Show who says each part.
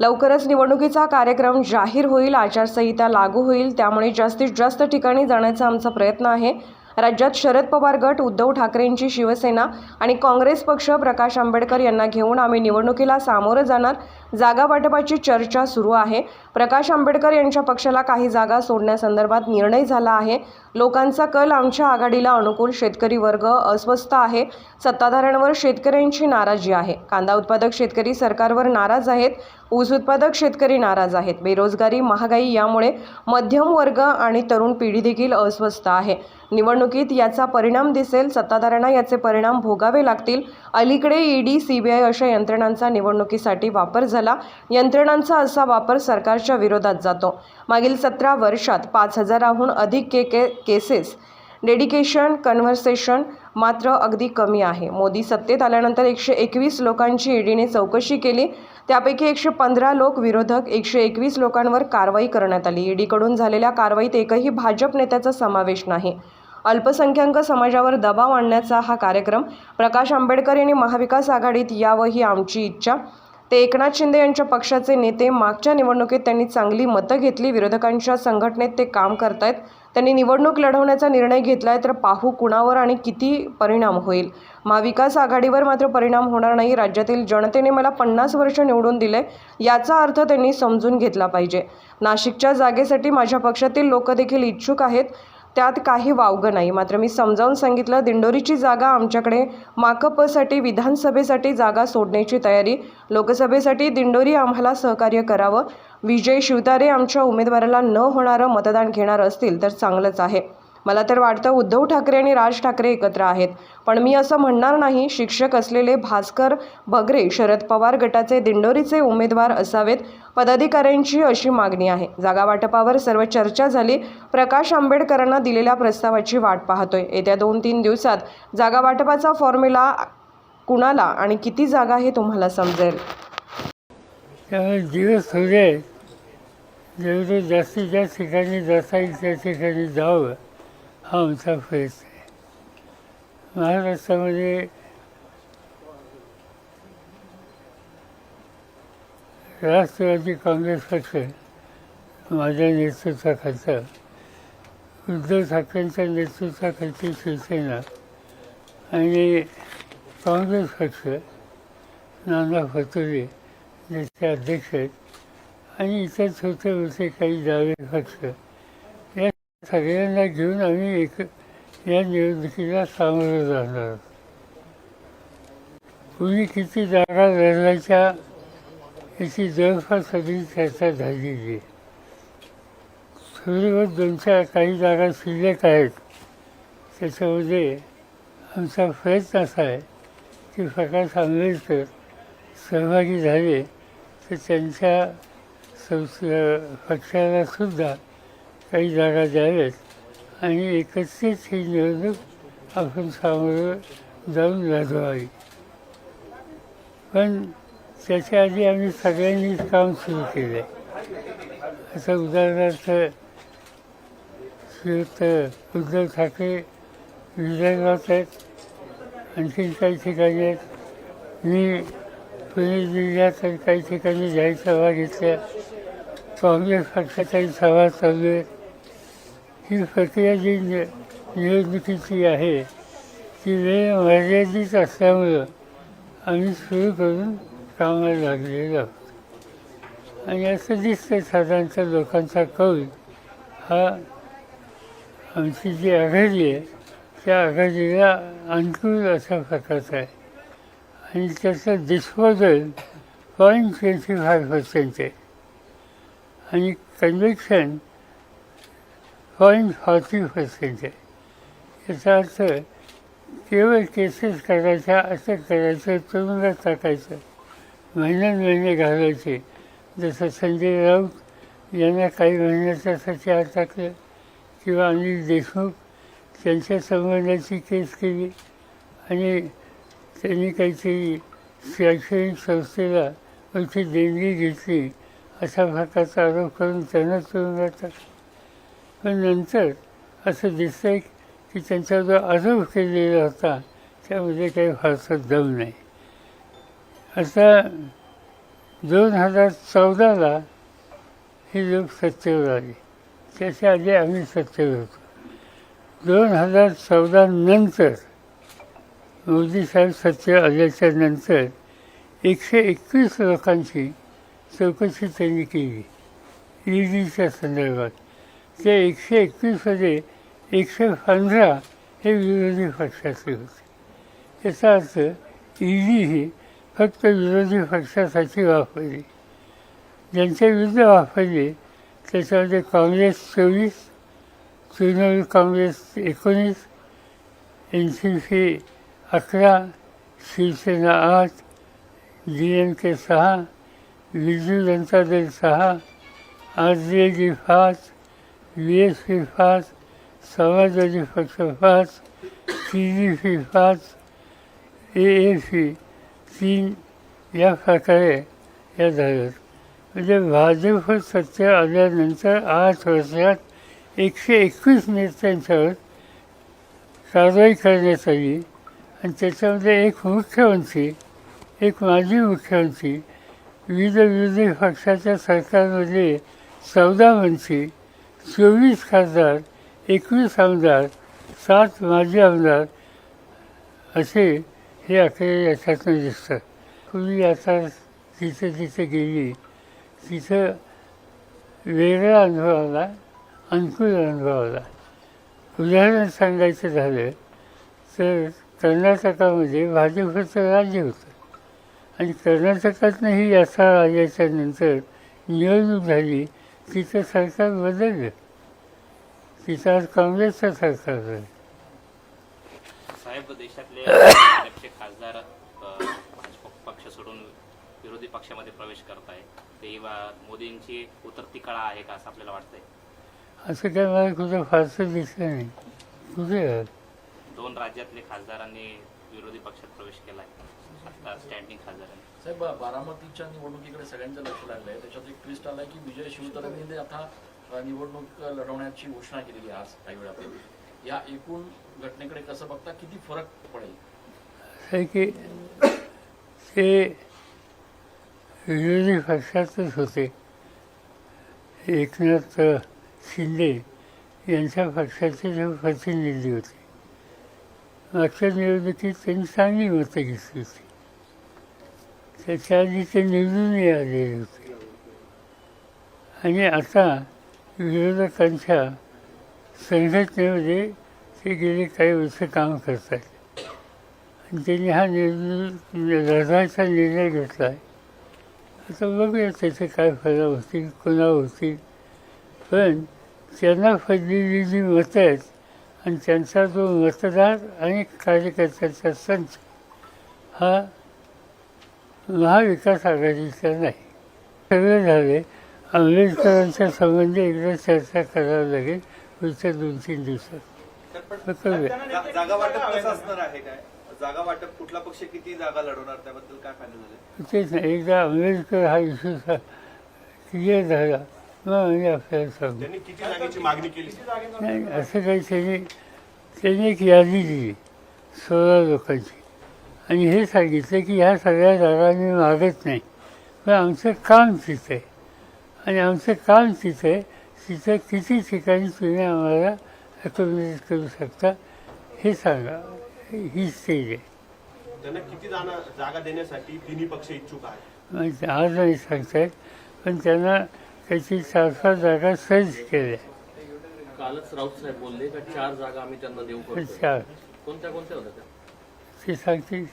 Speaker 1: लवकरच निवडणुकीचा कार्यक्रम जाहीर होईल आचारसंहिता लागू होईल त्यामुळे जास्तीत जास्त ठिकाणी जाण्याचा आमचा प्रयत्न आहे. राज्यात शरद पवार गट उद्धव ठाकरेंची शिवसेना आणि काँग्रेस पक्ष प्रकाश आंबेडकर यांना घेऊन आम्ही निवडणुकीला सामोरं जाणार. जागा वाटपाची चर्चा सुरू आहे. प्रकाश आंबेडकर यांच्या पक्षाला काही जागा सोडण्यासंदर्भात निर्णय झाला आहे. लोकांचा कल आमच्या आघाडीला अनुकूल शेतकरी वर्ग अस्वस्थ आहे. सत्ताधाऱ्यांवर शेतकऱ्यांची नाराजी आहे. कांदा उत्पादक शेतकरी सरकारवर नाराज आहेत. ऊस उत्पादक शेतकरी नाराज आहेत. बेरोजगारी महागाई यामुळे मध्यम वर्ग आणि तरुण पिढी देखील अस्वस्थ आहे. निवडणुकीत याचा परिणाम दिसेल. सत्ताधाऱ्यांना याचे परिणाम भोगावे लागतील. अलीकडे ईडी सीबीआय अशा यंत्रणांचा निवडणुकीसाठी वापर झाला यंत्रणांचा असा वापर सरकारच्या विरोधात जातो. मागील सतरा वर्षात पाच हजाराहून अधिक के के केसेस डेडिकेशन कन्व्हर्सेशन मात्र अगदी कमी आहे. मोदी सत्तेत आल्यानंतर एकशे एकवीस लोकांची ईडीने चौकशी केली. त्यापैकी एकशे पंधरा लोक विरोधक एकशे एकवीस लोकांवर कारवाई करण्यात आली. ईडीकडून झालेल्या कारवाईत एकही भाजप नेत्याचा समावेश नाही. अल्पसंख्याक समाजावर दबाव आणण्याचा हा कार्यक्रम प्रकाश आंबेडकर यांनी महाविकास आघाडीत यावं ही आमची इच्छा. ते एकनाथ शिंदे यांच्या पक्षाचे नेते मागच्या निवडणुकीत त्यांनी चांगली मतं घेतली. विरोधकांच्या संघटनेत ते काम करतायत. त्यांनी निवडणूक लढवण्याचा निर्णय घेतला आहे तर पाहू कुणावर आणि किती परिणाम होईल. महाविकास आघाडीवर मात्र परिणाम होणार नाही. राज्यातील जनतेने मला पन्नास वर्ष निवडून दिले. याचा अर्थ त्यांनी समजून घेतला पाहिजे. नाशिकच्या जागेसाठी माझ्या पक्षातील लोक देखील इच्छुक आहेत. त्यात काही वावगं नाही. मात्र मी समजावून सांगितलं दिंडोरीची जागा आमच्याकडे माकपसाठी विधानसभेसाठी जागा सोडण्याची तयारी. लोकसभेसाठी दिंडोरी आम्हाला सहकार्य करावं. विजय शिवतारे आमच्या उमेदवाराला न होणारं मतदान घेणार असतील तर चांगलंच आहे. मला तर वाटतं उद्धव ठाकरे आणि राज ठाकरे एकत्र आहेत. पण मी असं म्हणणार नाही शिक्षक असलेले भास्कर बगरे शरद पवार गटाचे दिंडोरीचे उमेदवार असावेत पदाधिकाऱ्यांची अशी मागणी आहे. जागा वाटपावर सर्व चर्चा झाली. प्रकाश आंबेडकरांना दिलेल्या प्रस्तावाची वाट पाहतोय. येत्या दोन तीन दिवसात जागा वाटपाचा फॉर्म्युला कुणाला आणि किती जागा हे तुम्हाला समजेल?
Speaker 2: दिवस थोडे जास्तीत जास्त ठिकाणी जाता येईल त्या ठिकाणी जावं. हा आमचा प्रयत्न आहे. महाराष्ट्रामध्ये राष्ट्रवादी काँग्रेस पक्ष माझ्या नेतृत्वाखालचा उद्धव ठाकरेंच्या नेतृत्वाखालची शिवसेना आणि काँग्रेस पक्ष नाना फतुरे ज्याचे अध्यक्ष आहेत आणि इतर छोटे मोठे काही डावे पक्ष सगळ्यांना घेऊन आम्ही एक या निवडणुकीला सामोरं जाणार आहोत. कुणी किती जागा लढवायच्या याची जवळपास सगळी चर्चा झालेली आहे दोन चार काही जागा शिल्लक आहेत त्याच्यामध्ये आमचा प्रयत्न असा आहे की प्रकाश आंबेडकर सहभागी झाले तर त्यांच्या संस पक्षाला सुद्धा काही जागा द्याव्यात आणि एकत्रित ही निवडणूक आपण सामोरं जाऊन लढवावी. पण त्याच्या आधी आम्ही सगळ्यांनीच काम सुरू केलं आहे असं उदाहरणार्थ श्रीयुक्त उद्धव ठाकरे विदर्भात आहेत. आणखीन काही ठिकाणी आहेत. मी पुणे जिल्ह्यात काही ठिकाणी जाहीर सभा घेतल्या. काँग्रेस पक्षाच्याही सभा चालू आहेत ही प्रक्रिया जी नि निवडणुकीची आहे. ती वेळ मर्यादित असल्यामुळं आम्ही सुरू करून कामाला लागलेलो आहोत. आणि असं दिसतं साधारणतः लोकांचा कौल. हा आमची जी आघाडी आहे त्या आघाडीला अनुकूल अशा प्रकारचा आहे. आणि त्याचं disposal point twenty five percent आहे. आणि कन्व्हेक्शन पॉईंट फॉर्टी पर्सेंट आहे याचा अर्थ केवळ केसेस करायच्या अटक करायचं तुरुंगात टाकायचं महिन्यात महिने घालायचे जसं संजय राऊत यांना काही महिन्याच्यासाठी आत टाकलं किंवा अनिल देशमुख त्यांच्या संबंधाची केस केली आणि त्यांनी काहीतरी शैक्षणिक संस्थेला मोठी देणगी घेतली अशा प्रकारचा आरोप करून त्यांना तुरुंगात टाकलं. पण नंतर असं दिसतंय की त्यांचा जो आरोप केलेला होता त्यामध्ये काही फारसा दम नाही आता दोन हजार चौदाला हे लोक सत्तेवर आले. त्याच्या आधी आम्ही सत्तेवर होतो. दोन हजार चौदा नंतर मोदी साहेब सत्तेवर आल्याच्यानंतर एकशे एकवीस लोकांची चौकशी त्यांनी केली. ई डीच्या संदर्भात. ते एकशे एकवीसमध्ये एकशे पंधरा हे विरोधी पक्षाचे होते. याचा अर्थ ईडी ही फक्त विरोधी पक्षासाठी वापरली. ज्यांच्या विरुद्ध वापरली त्याच्यामध्ये काँग्रेस चोवीस तृणमूल काँग्रेस एकोणीस एन सी पी अकरा शिवसेना आठ डी एम के सहा बिजू जनता दल सहा आर जे डी पाच वी एस पी पाच समाजवादी पक्ष पाच सी डी पी पाच ए ए पी तीन या प्रकारे या झाल्यात म्हणजे भाजप सत्य आल्यानंतर आठ वर्षात एकशे एकवीस नेत्यांच्यावर कारवाई करण्यात आली. आणि त्याच्यामध्ये एक मुख्यमंत्री एक माजी मुख्यमंत्री विविध विरोधी पक्षाच्या सरकारमध्ये चौदा मंत्री चोवीस खासदार एकवीस आमदार सात माजी आमदार असे हे आकडे याच्यातनं दिसतात. पूर्वी आता जिथे तिथे गेली तिथं वेगळा अनुभव आला अनुकूल अनुभव आला. उदाहरण सांगायचं झालं तर कर्नाटकामध्ये भाजपचं राज्य होतं. आणि कर्नाटकातनंही याचा राज्याच्या नंतर निवडणूक झाली तिथं सरकार बदललं. तिथं आज काँग्रेसचं सरकार झालं
Speaker 3: साहेब देशातले अध्यक्ष खासदार अ, भाजप पक्ष सोडून विरोधी पक्षामध्ये प्रवेश करत आहे ते वा- मोदींची उतरती कळा आहे का असं आपल्याला वाटतंय?
Speaker 2: असं काय मला कुठं फारसं दिसलं नाही. कुठे आहे?
Speaker 3: दोन राज्यातले खासदारांनी विरोधी पक्षात प्रवेश केलाय. आता स्टँडिंग खासदारांनी
Speaker 4: साहेब बारामतीच्या निवडणुकीकडे सगळ्यांचं लक्ष लागलंय. त्याच्यात एक ट्विस्ट आलाय की विजय शिवतरेंनी आता निवडणूक लढवण्याची घोषणा केलेली आज काही वेळापूर्वी. या एकूण घटनेकडे कसं बघता किती फरक पडेल?
Speaker 2: की ते विरोधी पक्षातच होते. एकनाथ शिंदे यांच्या पक्षाचे जे प्रतिनिधी होते. मागच्या निवडणुकीत त्यांनी चांगली मतं घेतली होती. त्याच्या आधी ते निवडून आलेले होते. आणि आता विरोधकांच्या संघटनेमध्ये ते गेले काही वर्ष काम करत आहेत आणि त्यांनी हा निर्णय लढायचा निर्णय घेतला आहे. आता बघूया त्याचे काय फायदा होतील कोणा होतील. पण त्यांना फडलेली जी मतं आहेत आणि त्यांचा जो मतदार आणि कार्यकर्त्यांचा संच हा महाविकास आघाडीचा नाही. सगळं झाले. आंबेडकरांच्या संबंधी एकदा चर्चा करावी लागेल. पुढच्या दोन तीन दिवसात. मग करूया.
Speaker 5: जा- जागा वाटप कसं असणार आहे काय? जागा वाटप कुठला पक्ष किती जागा लढवणार त्याबद्दल काय फायनल झालं?
Speaker 2: तेच नाही एकदा आंबेडकर हा इश्यू क्लिअर झाला. मग आम्ही आपल्याला सांगू.
Speaker 5: त्यांनी किती जागेची मागणी केली?
Speaker 2: नाही असं काही त्यांनी त्यांनी एक यादी दिली. सोळा लोकांची. आणि हे सांगितलं की ह्या सगळ्या जागा मी मागत नाही. पण आमचं काम तिथं. आणि आमचं काम तिथं तिथं किती ठिकाणी तुम्ही आम्हाला अकोमोडेट करू शकता हे सांगा. ही स्टेज आहे.
Speaker 5: त्यांना किती जागा देण्यासाठी तिन्ही पक्ष इच्छुक आहेत?
Speaker 2: म्हणजे आज नाही सांगतायत पण त्यांना काहीतरी चार पाच जागा सर्च केल्या.
Speaker 4: कालच राऊत साहेब बोलले का चार जागा आम्ही त्यांना देऊ
Speaker 2: चार.
Speaker 4: कोणत्या कोणत्या होत्या त्या
Speaker 2: ते सांगतील